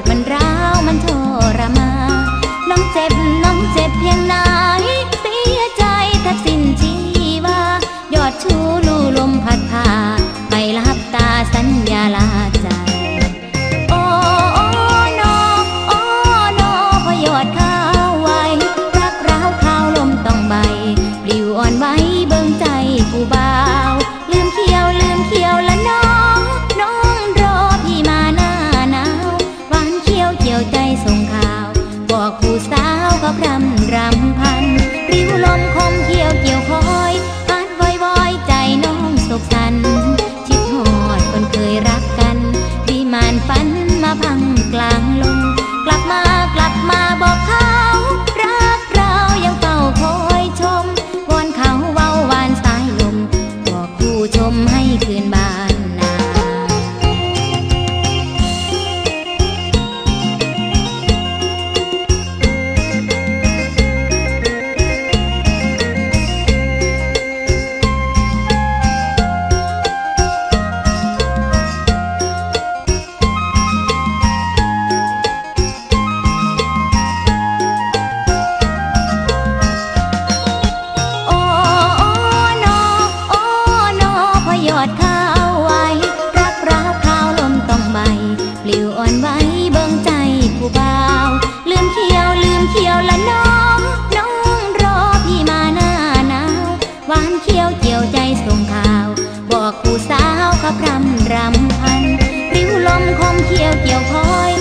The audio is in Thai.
ดมันร้าวมันทรมาน้องเจ็บน้องเจ็บเพียงไหนเสียใจถ้าสิ้นชีวายอดชูำรำพัน ริ้วลมคมเขียวเกี่ยวคอยพัดวอยวอยใจน้องสกสันคิดหอดคนเคยรักกันวิมานฝันมาพังกลางลมกลับมากลับมาบอกเขารักเรายังเฝ้าคอยชมวอนเขาเว้าวานสายลมบอกผู้ชมให้คืนบา สาวเขาพรำรำพันริ้วลมคมเขียวเกี่ยวคอย